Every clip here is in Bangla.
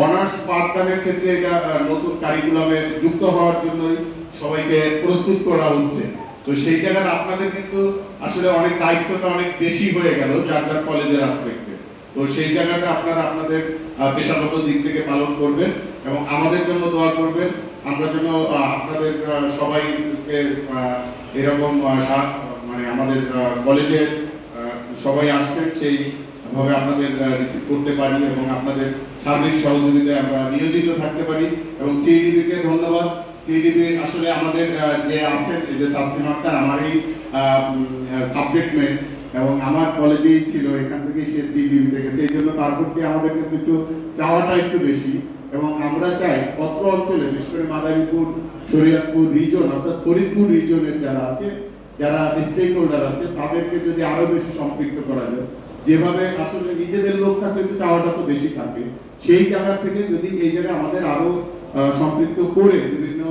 অনার্স পাঠদানের ক্ষেত্রে এটা নতুন কারিকুলামে যুক্ত হওয়ার জন্যই সবাইকে প্রস্তুত করা হচ্ছে। তো সেই জায়গাটা আপনাদের কিন্তু আসলে অনেক দায়িত্বটা অনেক বেশি হয়ে গেল যার যার কলেজের আসপেক্টে তো সেই জায়গাটা আপনারা আপনাদের পেশাগত দিক থেকে পালন করবেন এবং আমাদের জন্য দোয়া করবেন। আমরা যেন আপনাদের সবাইকে এরকম মানে আমাদের কলেজের সবাই আসছেন সেই ভাবে আপনাদের রিসিভ করতে পারি এবং আপনাদের সার্বিক সহযোগিতায় আমরা নিয়োজিত থাকতে পারি এবং সিডিবি কে ধন্যবাদ। সিডিবি আসলে আমাদের যে আছেন, এই যে তাসলিম আক্তার আমারই সাবজেক্ট মেট এবং আমার কলেজেই ছিল, এখান থেকে সে সিডিবি থেকে। সেই জন্য তার প্রতি আমাদের কিন্তু একটু চাওয়াটা একটু বেশি এবং আমরা চাই অত্র অঞ্চলে, বিশেষ করে মাদারীপুর, শরীয়তপুর রিজন অর্থাৎ ফরিদপুর রিজনের যারা আছে, যারা স্টেক হোল্ডার আছে, তাদেরকে যদি আরও বেশি সম্পৃক্ত করা যায় যেভাবে আসলে নিজেদের লোক থাকলে একটু চাওয়াটা তো বেশি থাকে, সেই জায়গা থেকে যদি এই জায়গায় আমাদের আরও সম্পৃক্ত করে বিভিন্ন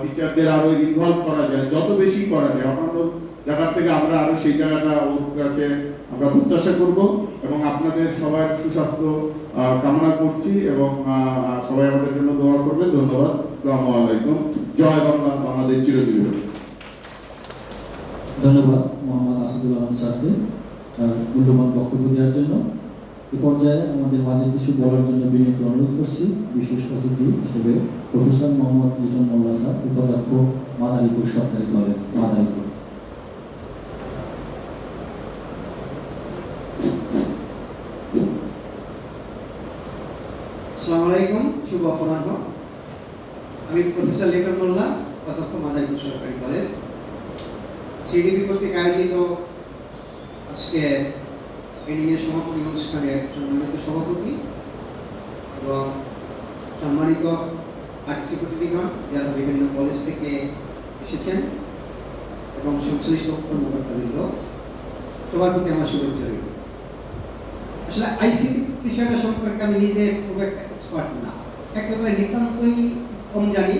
টিচারদের আরও ইনভলভ করা যায়, যত বেশি করা যায়, অন্যান্য জায়গার থেকে আমরা আরও সেই জায়গাটা ওর কাছে আমরা প্রত্যাশা করব এবং আপনাদের সবার সুস্বাস্থ্য কামনা করছি এবং সবাই আমাদের জন্য দোয়া করবে ধন্যবাদ, আসসালামু আলাইকুম, জয় বাংলা আমাদের চিরজীবী। ধন্যবাদ, মোহাম্মদ আসাদুল আলম স্যারকে। মূল্যবান বক্তব্য দেওয়ার জন্য। এ পর্যায়ে আমাদের মাঝে কিছু বলার জন্য বিনীত অনুরোধ করছি। বিশেষ অতিথি হিসেবে প্রফেসর মোহাম্মদ লিজন মোল্লা স্যার, উপাধ্যক্ষ মাদারীপুর সরকারি কলেজ, মাদারীপুর। আসসালামু আলাইকুম, শুভ অপরাহ্ন। আমি প্রফেসর লেখন মোল্লা অধ্যক্ষ মাদারীপুর সরকারি কলেজ। সিডিবি কর্তৃক আয়োজিত আজকে এই সমাপনী অনুষ্ঠানের সম্মানিত সভাপতি এবং সম্মানিত পার্টিসিপেটরিগণ যারা বিভিন্ন কলেজ থেকে এসেছেন এবং সংশ্লিষ্ট কর্মকর্তাবৃন্দ সবার প্রতি আমার শুভেচ্ছা রইল। আসলে আইসিটি বিষয়টা সম্পর্কে আমি নিজে খুব একটা এক্সপার্ট না। একেবারে নিতান্তই কম জানি।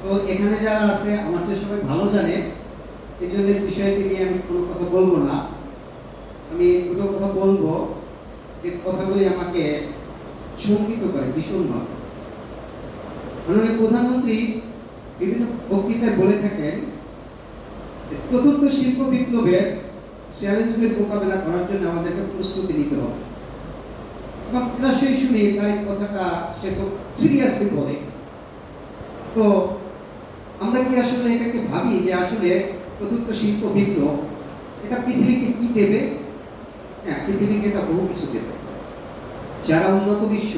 তো এখানে যারা আছে, আমার চেয়ে সবাই ভালো জানে। এই জন্য বিষয়টি নিয়ে আমি কোনো কথা বলব না। আমি দুটো কথা বলব যে কথাগুলি আমাকে শঙ্কিত করে ভীষণভাবে মাননীয় প্রধানমন্ত্রী বিভিন্ন বক্তৃতায় বলে থাকেন চতুর্থ শিল্প বিপ্লবের চ্যালেঞ্জগুলির মোকাবেলা করার জন্য আমাদেরকে প্রস্তুতি নিতে হবে। এবং এটা সেই শুনে তার এই কথাটা সে খুব সিরিয়াসলি বলে। তো আমরা কি আসলে এটাকে ভাবি যে আসলে চতুর্থ শিল্প বিপ্লব, এটা পৃথিবীকে কি দেবে? হ্যাঁ পৃথিবীকে এটা বহু কিছু দেবে। যারা উন্নত বিশ্ব,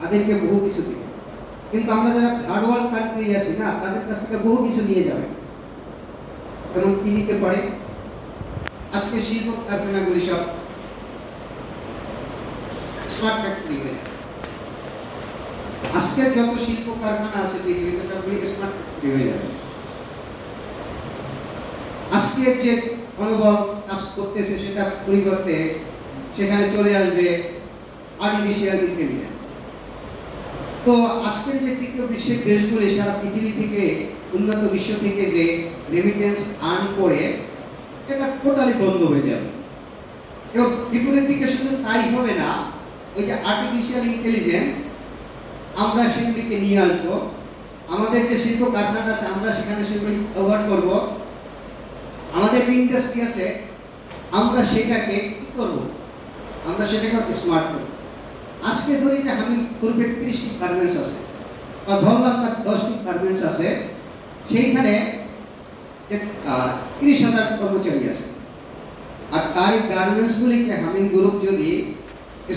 তাদেরকে বহু কিছু দেবে। কিন্তু আমরা যারা থার্ড ওয়ার্ল্ড কান্ট্রি আছি, না, তাদের কাছ থেকে বহু কিছু নিয়ে যাবে। এবং কি নিতে পারে আজকে শিল্প কারখানাগুলি সব স্মার্ট ফ্যাক্টরি হয়ে আজকের যত শিল্প কারখানা আছে, পৃথিবীতে সবগুলি স্মার্ট ফ্যাক্টরি হয়ে যাবে। আজকের যে মনোবল কাজ করতেছে সেটা পরিবর্তে সেখানে চলে আসবে আর্টিফিশিয়াল ইন্টেলিজেন্স তো আজকের যে তৃতীয় বিশ্বের দেশগুলি সারা পৃথিবী থেকে, উন্নত বিশ্ব থেকে যে রেমিটেন্স আর্ন করে, এটা টোটালি বন্ধ হয়ে যাবে। এবং বিপরীত দিকে শুধু তাই হবে না, ওই যে আর্টিফিশিয়াল ইন্টেলিজেন্স আমরা সেগুলিকে নিয়ে আসব। আমাদের যে শিল্প কারখানা আছে, আমরা সেখানে সেগুলি ব্যবহার করব। আমাদের ইন্ডাস্ট্রি আছে? আমরা সেটাকে কি করব? আমরা সেটাকে স্মার্ট করব। আজকে ধরি যে আমি পূর্বে তিরিশটি গার্মেন্টস আছে, বা ধরলাম তার দশটি গার্মেন্টস আছে, সেইখানে তিরিশ হাজার কর্মচারী আছে। আর তার এই গার্মেন্টসগুলিকে হামিং গ্রুপ যদি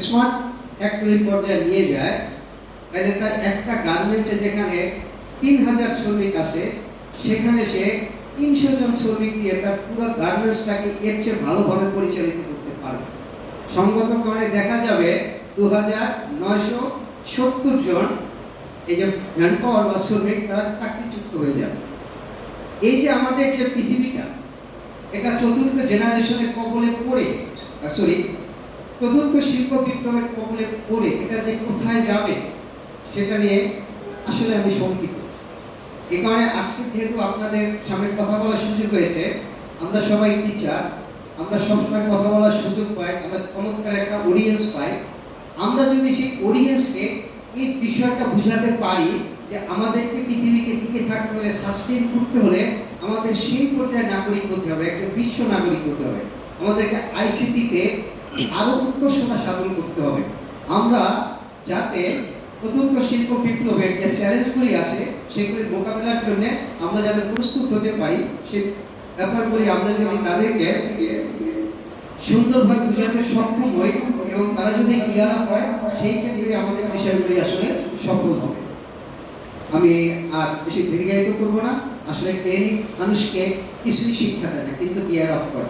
স্মার্ট ফ্যাক্টরি পর্যায়ে নিয়ে যায়, তাহলে তার একটা গার্মেন্টে যেখানে তিন হাজার শ্রমিক আছে, সেখানে সে তিনশো জন শ্রমিক দিয়ে তার পুরো গার্মেন্টসটাকে এর চেয়ে ভালোভাবে পরিচালিত করতে পারবে। সঙ্গত কারণে দেখা যাবে দু হাজার নয়শো সত্তর জন এই যে ম্যান পাওয়ার বা শ্রমিক, তারা চাকরিযুক্ত হয়ে যাবে। এই যে আমাদের যে পৃথিবীটা, এটা চতুর্থ জেনারেশনের কবলে পড়ে সরি চতুর্থ শিল্প বিপ্লবের কবলে পড়ে, এটা যে কোথায় যাবে, সেটা নিয়ে আসলে আমি শঙ্কিত। এ কারণে আজকে যেহেতু আপনাদের সামনে কথা বলার সুযোগ হয়েছে, আমরা সবাই টিচার আমরা সবসময় কথা বলার সুযোগ পাই, আমরা চমৎকার একটা অডিয়েন্স পাই। আমরা যদি সেই অডিয়েন্সকে এই বিষয়টা বুঝাতে পারি যে আমাদেরকে পৃথিবীকে টিকে থাকতে হলে সাস্টেন করতে হলে আমাদের সেই পর্যায়ে নাগরিক হতে হবে, একটা বিশ্ব নাগরিক হতে হবে। আমাদেরকে আইসিটিতে আরও উৎকর্ষতা সাধন করতে হবে। আমরা যাতে প্রথমত শিল্প বিপ্লবের যে চ্যালেঞ্জগুলি আছে সেগুলি মোকাবেলার জন্য আমরা যাতে প্রস্তুত হতে পারি, সে ব্যাপারগুলি আমরা যদি তাদেরকে সুন্দরভাবে বোঝাতে সক্ষম হই এবং তারা যদি ক্লিয়ার হয় সেই ক্ষেত্রে আমাদের বিষয়গুলি আসলে সফল হবে। আমি আর বেশি দীর্ঘায়িত করব না। আসলে ট্রেনিং মানুষকে কিছুই শিক্ষা দেয় না, কিন্তু গিয়ার আপ করে।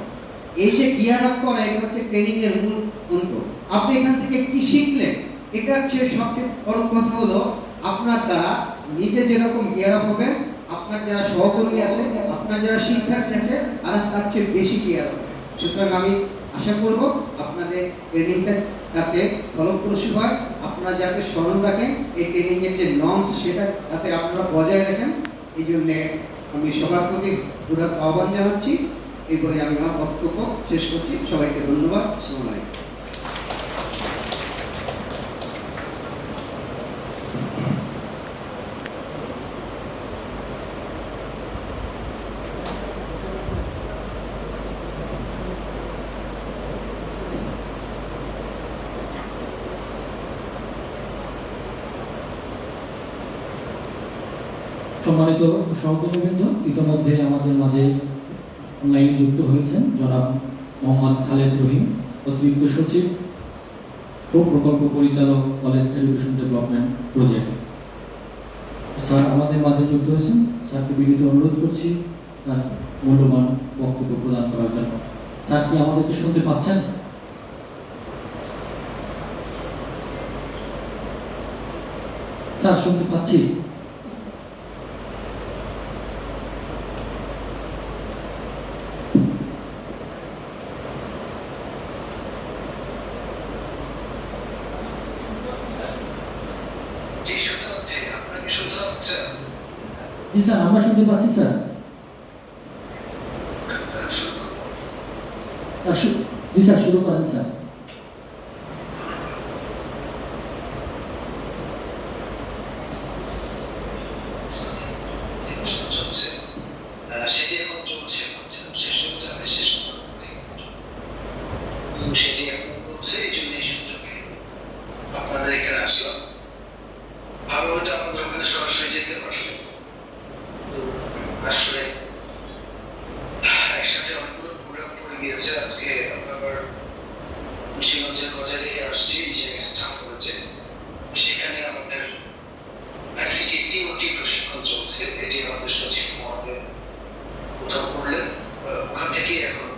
এই যে গিয়ার আপ করা এটা হচ্ছে ট্রেনিং এর মূল মন্ত্র আপনি এখান থেকে কি শিখলেন? এটার চেয়ে সবচেয়ে বড় কথা হলো, আপনার দ্বারা নিজে যেরকম গিয়ার আপ হবে আপনার যারা সহকর্মী আছে, আপনার যারা শিক্ষার্থী আছে, তারা তার চেয়ে বেশি গিয়ার হবে। সুতরাং আমি আশা করব আপনাদের ট্রেনিংটা যাতে ফলপ্রসূ হয়, আপনারা যাতে স্মরণ রাখেন, এই ট্রেনিং এর যে নর্মস সেটা যাতে আপনারা বজায় রাখেন, এই জন্যে আমি সবার প্রতি আহ্বান জানাচ্ছি। এই আমি আমার বক্তব্য শেষ করছি। সবাইকে ধন্যবাদ। আসসালামু সম্মানিত সহকর্মীবৃন্দ, ইতিমধ্যে আমাদের মাঝে অনলাইনে যুক্ত হয়েছেন জনাব মোহাম্মদ খালেদ রহিম, অতিরিক্ত সচিব ও প্রকল্প পরিচালক, college education development project. Sir, আমাদের মাঝে যুক্ত হয়েছেন। স্যারকে বিনীত অনুরোধ করছি তার মূল্যবান বক্তব্য প্রদান করার জন্য। স্যার কি আমাদেরকে শুনতে পাচ্ছেন? স্যার, শুনতে পাচ্ছি জি শুনতে পাচ্ছি আপনাকে শুনতে পাচ্ছেন জি স্যার আমরা শুনতে পাচ্ছি স্যার। জি স্যার শুরু করেন স্যার। আহ, ওখান